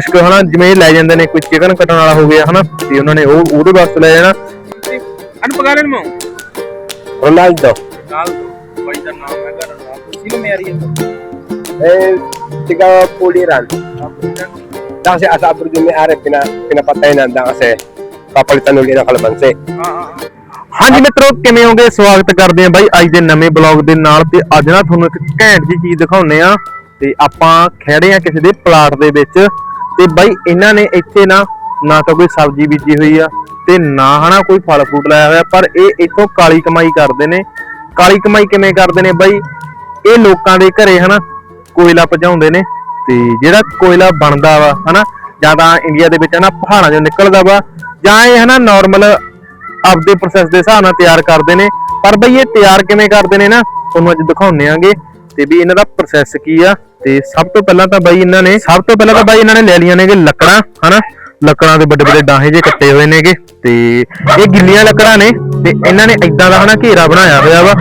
ਕੁਛ ਕੁ ਹਨਾ ਜਿਵੇਂ ਇਹ ਲੈ ਜਾਂਦੇ ਨੇ ਕੋਈ ਚਿਕਨ ਕੱਟਣ ਵਾਲਾ ਹੋ ਗਿਆ ਹਨਾ ਤੇ ਉਹਨਾਂ ਨੇ ਉਹ ਉਹਦੇ ਵਾਸਤੇ ਲੈ ਜਾਣਾ? Eh, tiga. Kasi asa abroad yung may-ari, pina, pinapatay na kasi papalitan ulit ng kalamansi. Ah, ah, ah. ਹਾਂਜੀ ਮਿੱਤਰੋ ਕਿਵੇਂ ਹੋਗੇ ਸਵਾਗਤ ਕਰਦੇ ਆਂ ਬਾਈ ਅੱਜ ਦੇ ਨਵੇਂ ਬਲੌਗ ਦੇ ਨਾਲ ਤੇ ਅੱਜ ਨਾ ਤੁਹਾਨੂੰ ਇੱਕ ਘੈਂਟ ਜੀ ਚੀਜ਼ ਦਿਖਾਉਨੇ ਆ ਤੇ ਆਪਾਂ ਖੜੇ ਆ ਕਿਸੇ ਦੇ ਪਲਾਟ ਦੇ ਵਿੱਚ ਤੇ ਬਾਈ ਇਹਨਾਂ ਨੇ ਇੱਥੇ ਨਾ ਨਾ ਤਾਂ ਕੋਈ ਸਬਜ਼ੀ ਬੀਜੀ ਹੋਈ ਆ ਤੇ ਨਾ ਹਨਾ ਕੋਈ ਫਲ ਫਰੂਟ ਲਾਇਆ ਹੋਇਆ, ਪਰ ਇਹ ਇੱਥੋਂ ਕਾਲੀ ਕਮਾਈ ਕਰਦੇ ਨੇ। ਕਾਲੀ ਕਮਾਈ ਕਿਵੇਂ ਕਰਦੇ ਨੇ ਬਾਈ? ਇਹ ਲੋਕਾਂ ਦੇ ਘਰੇ ਹਨਾ ਕੋਇਲਾ ਭਜਾਉਂਦੇ ਨੇ ਤੇ ਜਿਹੜਾ ਕੋਇਲਾ ਬਣਦਾ ਵਾ ਹਨਾ, ਜਾਂ ਤਾਂ ਇੰਡੀਆ ਦੇ ਵਿੱਚ ਹਨਾ ਪਹਾੜਾਂ 'ਚੋਂ ਨਿਕਲਦਾ ਵਾ, ਜਾਂ ਇਹ ਹਨਾ ਨਾਰਮਲ ਆਪਦੇ ਪ੍ਰੋਸੈਸ ਦੇ ਹਿਸਾਬ ਨਾਲ ਤਿਆਰ ਕਰਦੇ ਨੇ। ਪਰ ਬਈ ਇਹ ਤਿਆਰ ਕਿਵੇਂ ਕਰਦੇ ਨੇ ਨਾ, ਤੁਹਾਨੂੰ ਅੱਜ ਦਿਖਾਉਣੇ ਆਂਗੇ ਤੇ ਵੀ ਇਹਨਾਂ ਦਾ ਪ੍ਰੋਸੈਸ ਕੀ ਆ। ਤੇ ਸਭ ਤੋਂ ਪਹਿਲਾਂ ਤਾਂ ਬਾਈ ਇਹਨਾਂ ਨੇ, ਸਭ ਤੋਂ ਪਹਿਲਾਂ ਤਾਂ ਬਾਈ ਇਹਨਾਂ ਨੇ ਲੈ ਲਈਆਂ ਨੇਗੇ ਲੱਕੜਾਂ, ਹਨਾ? ਲੱਕੜਾਂ ਦੇ ਵੱਡੇ ਵੱਡੇ ਡਾਹੇ ਜੇ ਕੱਟੇ ਹੋਏ ਨੇਗੇ ਤੇ ਇਹ ਗਿੱਲੀਆਂ ਲੱਕੜਾਂ ਨੇ ਤੇ ਇਹਨਾਂ ਨੇ ਇਦਾਂ ਦਾ, ਹਨਾ, ਘੇਰਾ ਬਣਾਇਆ ਹੋਇਆ ਵਾ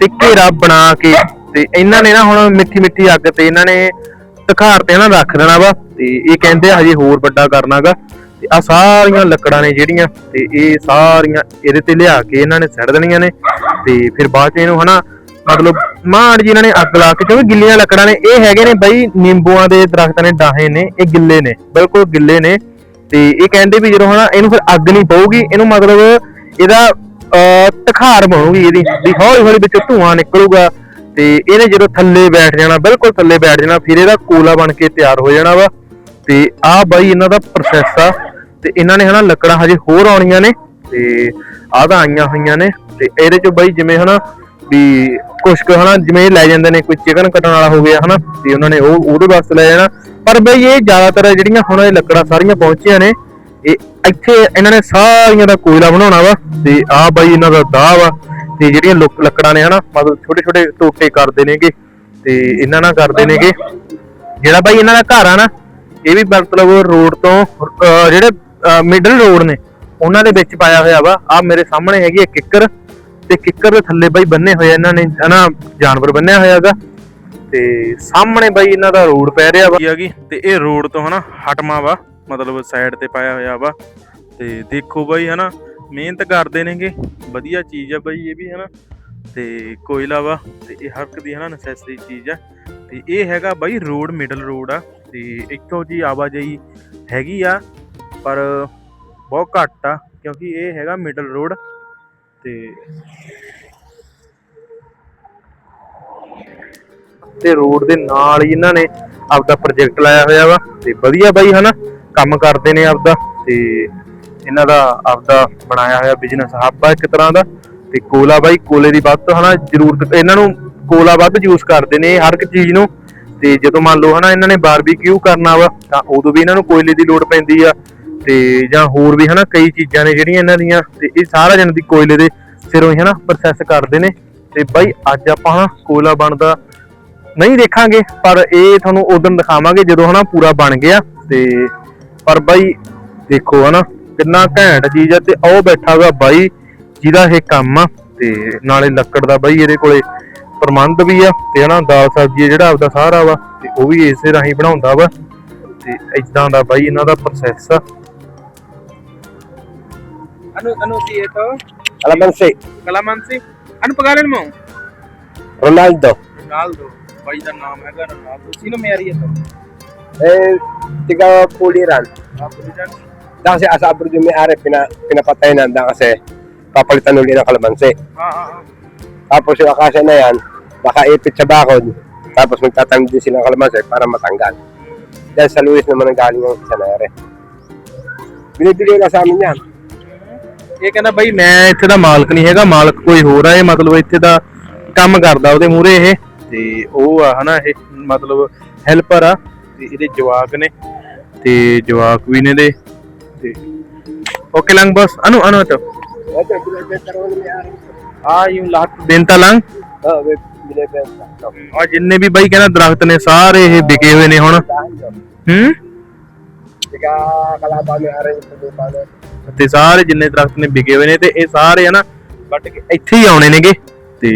ਤੇ ਘੇਰਾ ਬਣਾ ਕੇ ਤੇ ਇਹਨਾਂ ਨੇ ਨਾ ਹੁਣ ਮਿੱਠੀ ਮਿੱਠੀ ਅੱਗ ਤੇ ਇਹਨਾਂ ਨੇ ਤਖਾਰ ਤੇ ਨਾ ਰੱਖ ਦੇਣਾ ਵਾ ਤੇ ਇਹ ਕਹਿੰਦੇ ਆ ਹਜੇ ਹੋਰ ਵੱਡਾ ਕਰਨਾਗਾ ਤੇ ਆ ਸਾਰੀਆਂ ਲੱਕੜਾਂ ਨੇ ਜਿਹੜੀਆਂ ਤੇ ਇਹ ਸਾਰੀਆਂ ਇਹਦੇ ਤੇ ਲਿਆ ਕੇ ਇਹਨਾਂ ਨੇ ਸੜ ਦੇਣੀਆਂ ਨੇ ਤੇ ਫਿਰ ਬਾਅਦ ਚ ਇਹਨੂੰ, ਹਨਾ ਮਤਲਬ ਮਾਂਡ ਜੀ ਇਹਨਾਂ ਨੇ ਅੱਗ ਲਾ ਕੇ ਕਿਉਂਕਿ ਗਿੱਲੀਆਂ ਲੱਕੜਾਂ ਨੇ ਇਹ ਹੈਗੇ ਨੇ ਬਈ ਨਿੰਬੂਆਂ ਦੇ ਦਰਖਤਾਂ ਨੇ ਡਾਹੇ ਨੇ ਇਹ ਗਿੱਲੇ ਨੇ ਬਿਲਕੁਲ ਗਿੱਲੇ ਨੇ। ਤੇ ਇਹ ਕਹਿੰਦੇ ਵੀ ਜਦੋਂ ਹਨਾ ਇਹਨੂੰ ਫਿਰ ਅੱਗ ਨਹੀਂ ਪਊਗੀ ਇਹਨੂੰ ਮਤਲਬ ਇਹਦਾ ਅਹ, ਤਖਾਰ ਬਣੂਗੀ ਇਹਦੀ ਵੀ ਹੌਲੀ ਹੌਲੀ ਵਿੱਚੋਂ ਧੂਆਂ ਨਿਕਲੂਗਾ। ਤੇ ਇਹਨੇ ਜਦੋਂ ਥੱਲੇ ਬੈਠ ਜਾਣਾ ਬਿਲਕੁਲ ਥੱਲੇ ਬੈਠ ਜਾਣਾ ਫਿਰ ਇਹਦਾ ਕੋਲਾ ਬਣ ਕੇ ਤਿਆਰ ਹੋ ਜਾਣਾ ਵਾ। ਤੇ ਆਹ ਬਾਈ ਇਹਨਾਂ ਦਾ ਪ੍ਰੋਸੈਸ ਆ। ਤੇ ਇਹਨਾਂ ਨੇ ਹਨਾ ਲੱਕੜਾਂ ਹਜੇ ਹੋਰ ਆਉਣੀਆਂ ਨੇ ਤੇ ਆਹ ਤਾਂ ਆਈਆਂ ਹੋਈਆਂ ਨੇ। ਤੇ ਇਹਦੇ ਚ ਬਾਈ ਜਿਵੇਂ ਹਨਾ ਵੀ ਕੁਛ ਕੁ ਹਨਾ, ਜਿਵੇਂ ਲੈ ਜਾਂਦੇ ਨੇ, ਕੋਈ ਚਿਕਨ ਕੱਟਣ ਵਾਲਾ ਹੋ ਗਿਆ, ਹਨਾ, ਤੇ ਉਹਨਾਂ ਨੇ ਉਹ, ਉਹਦੇ ਵਾਸਤੇ ਲੈ ਜਾਣਾ। ਪਰ ਬਈ ਇਹ ਜ਼ਿਆਦਾਤਰ ਜਿਹੜੀਆਂ ਹੁਣ ਇਹ ਲੱਕੜਾਂ ਸਾਰੀਆਂ ਪਹੁੰਚੀਆਂ ਨੇ, ਇਹ ਇੱਥੇ ਇਹਨਾਂ ਨੇ ਸਾਰੀਆਂ ਦਾ ਕੋਇਲਾ ਬਣਾਉਣਾ ਵਾ, ਤੇ ਆਹ ਬਾਈ ਇਹਨਾਂ ਦਾ ਦਾਹ ਵਾ, ਤੇ ਜਿਹੜੀਆਂ ਲੱਕੜਾਂ ਨੇ, ਹਨਾ, ਮਤਲਬ ਛੋਟੇ ਛੋਟੇ ਟੋਟੇ ਕਰਦੇ ਨੇਗੇ, ਤੇ ਇਹਨਾਂ ਨਾਲ ਕਰਦੇ ਨੇਗੇ। ਜਿਹੜਾ ਬਾਈ ਇਹਨਾਂ ਦਾ ਘਰ ਆ ਨਾ, ਇਹ ਵੀ ਮਤਲਬ ਰੋਡ ਤੋਂ ਜਿਹੜੇ ਮਿਡਲ ਰੋਡ ਨੇ, ਉਹਨਾਂ ਦੇ ਵਿੱਚ ਪਾਇਆ ਹੋਇਆ ਵਾ। ਆ ਮੇਰੇ ਸਾਹਮਣੇ ਹੈਗੀ ਹੈ ਕਿੱਕਰ ਤੇ ਕਿੱਕਰ ਦੇ ਥੱਲੇ ਬਾਈ ਬੰਨੇ ਹੋਏ ਇਹਨਾਂ ਨੇ ਹਨਾ, ਜਾਨਵਰ ਬੰਨਿਆ ਹੋਇਆਗਾ। ਤੇ ਸਾਹਮਣੇ ਬਾਈ ਇਹਨਾਂ ਦਾ ਰੋਡ ਪੈ ਰਿਹਾ ਵਾ। ਹੈਗੀ, ਤੇ ਇਹ ਰੋਡ ਤੋਂ ਹਨਾ ਹਟਮਾ ਵਾ, ਮਤਲਬ ਸਾਈਡ ਤੇ ਪਾਇਆ ਹੋਇਆ ਵਾ। ਤੇ ਦੇਖੋ ਬਾਈ ਹਨਾ, ਮਿਹਨਤ ਕਰਦੇ ਨੇਗੇ, ਵਧੀਆ ਚੀਜ਼ ਆ ਬਾਈ ਇਹ ਵੀ ਹਨਾ। ਤੇ ਕੋਇਲਾ ਵਾ, ਤੇ ਇਹ ਹਰ ਇੱਕ ਦੀ ਹਨਾ ਨੈਸੈਸਰੀ ਚੀਜ਼ ਆ। ਤੇ ਇਹ ਹੈਗਾ ਬਾਈ ਰੋਡ ਮਿਡਲ ਰੋਡ ਆ। ਤੇ ਇੱਥੋਂ ਜੀ ਆਵਾਜਾਈ ਹੈਗੀ ਆ, ਪਰ ਬਹੁਤ ਘੱਟ ਆ, ਕਿਉਂਕਿ ਇਹ ਹੈਗਾ ਮਿਡਲ ਰੋਡ ਤੇ ਤੇ ਰੋਡ ਦੇ ਨਾਲ ਹੀ ਇਹਨਾਂ ਨੇ ਆਪਦਾ ਪ੍ਰੋਜੈਕਟ ਲਾਇਆ ਹੋਇਆ ਵਾ ਤੇ ਵਧੀਆ ਬਾਈ ਹਨਾ, ਕੰਮ ਕਰਦੇ ਨੇ ਆਪਦਾ ਤੇ ਇਹਨਾਂ ਦਾ ਆਪਦਾ ਬਣਾਇਆ ਹੋਇਆ ਬਿਜ਼ਨਸ ਹੱਬ ਆ ਇੱਕ ਤਰ੍ਹਾਂ ਦਾ ਤੇ ਕੋਲਾ ਬਾਈ, ਕੋਲੇ ਦੀ ਵੱਧ ਤੋਂ ਹਨਾ ਜ਼ਰੂਰਤ, ਇਹਨਾਂ ਨੂੰ ਕੋਲਾ ਵੱਧ ਯੂਜ਼ ਕਰਦੇ ਨੇ ਹਰ ਇੱਕ ਚੀਜ਼ ਨੂੰ ਤੇ ਜਦੋਂ ਮੰਨ ਲਓ ਹਨਾ ਇਹਨਾਂ ਨੇ ਬਾਰਬੀਕਿਊ ਕਰਨਾ ਵਾ ਤਾਂ ਉਦੋਂ ਵੀ ਇਹਨਾਂ ਨੂੰ ਕੋਇਲੇ ਦੀ ਲੋੜ ਪੈਂਦੀ ਆ ਤੇ ਜਾਂ ਹੋਰ ਵੀ ਹਨਾ ਕਈ ਚੀਜ਼ਾਂ ਨੇ ਜਿਹੜੀਆਂ ਇਹਨਾਂ ਦੀਆਂ ਤੇ ਇਹ ਸਾਰਾ ਜਨ ਦੀ ਕੋਇਲੇ ਦੇ ਸਿਰੋਂ ਹੀ ਹਨਾ ਪ੍ਰੋਸੈਸ ਕਰਦੇ ਨੇ ਤੇ ਬਾਈ ਅੱਜ ਆਪਾਂ ਹਨਾ ਕੋਲਾ ਬਣਦਾ ਨਹੀਂ ਦੇਖਾਂਗੇ, ਪਰ ਇਹ ਤੁਹਾਨੂੰ ਉਦੋਂ ਦਿਖਾਵਾਂਗੇ ਜਦੋਂ ਹਨਾ ਪੂਰਾ ਬਣ ਗਿਆ ਤੇ ਪਰ ਬਾਈ ਦੇਖੋ ਹਨਾ ਕਿੰਨਾ ਘੈਂਟ ਚੀਜ਼ ਆ ਤੇ ਉਹ ਬੈਠਾ ਹੋਇਆ ਬਾਈ ਜਿਹਦਾ ਇਹ ਕੰਮ ਆ ਤੇ ਨਾਲੇ ਲੱਕੜ ਦਾ ਬਾਈ ਇਹਦੇ ਕੋਲੇ ਪ੍ਰਬੰਧ ਵੀ ਆ ਤੇ ਹਨਾ ਦਾਲ ਸਬਜ਼ੀ ਜਿਹੜਾ ਆਪਦਾ ਸਾਰਾ ਵਾ ਤੇ ਉਹ ਵੀ ਇਸੇ ਰਾਹੀਂ ਬਣਾਉਂਦਾ ਵਾ ਤੇ ਇਦਾਂ ਦਾ ਬਾਈ ਇਹਨਾਂ ਦਾ ਪ੍ਰੋਸੈਸ ਆ। Ano, ano si ito? Kalamansi. Kalamansi? Ano pangalan mo? Ronaldo. Ronaldo. Bay na ka Ronaldo. Sino may-ari ito? Eh, tiga puliran. Ah, Pulidan. Kasi asa abroad yung may-ari, pina, pinapatay na handa kasi papalitan ulit ng kalamansi. Ah, ah, ah. Tapos yung akasya na yan, nakaipit sa bakod. Tapos magtatanim din sila ng kalamansi para matanggal. Dahil sa Luis naman ang galing yung isa na ere. Binibigay na sa amin yan. ਇਹ ਕਹਿੰਦਾ ਬਾਈ ਮੈਂ ਇੱਥੇ ਦਾ ਮਾਲਕ ਨਹੀਂ ਹੈਗਾ ਮਾਲਕ ਕੋਈ ਹੋਰ ਆ ਇਹ ਮਤਲਬ ਇੱਥੇ ਦਾ ਕੰਮ ਕਰਦਾ ਉਹਦੇ ਮੂਹਰੇ ਇਹ। ਤੇ ਉਹ ਆ ਹਨਾ ਇਹ ਮਤਲਬ ਹੈਲਪਰ ਆ ਤੇ ਇਹਦੇ ਜਵਾਕ ਨੇ ਤੇ ਜਵਾਕ ਵੀ ਨੇ ਦੇ ਤੇ ਓਕੇ ਲੰਗ ਬਸ। ਅਨੂ ਅਨੂ to ਆ yung lahat benta lang Oo, ਆ ਜਿੰਨੇ ਵੀ ਬਾਈ ਕਹਿੰਦਾ ਦਰਖਤ ਨੇ ਸਾਰੇ ਇਹ ਵਿਕੇ ਹੋਏ ਨੇ ਹੁਣ। ਹੂੰ? Tiga kalaban may-ari yung pagpapalo. ਤੇ ਸਾਰੇ ਜਿੰਨੇ ਦਰਖਤ ਨੇ ਵਿਕੇ ਹੋਏ ਨੇ ਤੇ ਇਹ ਸਾਰੇ ਹਨਾ ਕੱਟ ਕੇ ਇੱਥੇ ਹੀ ਆਉਣੇ ਨੇਗੇ ਤੇ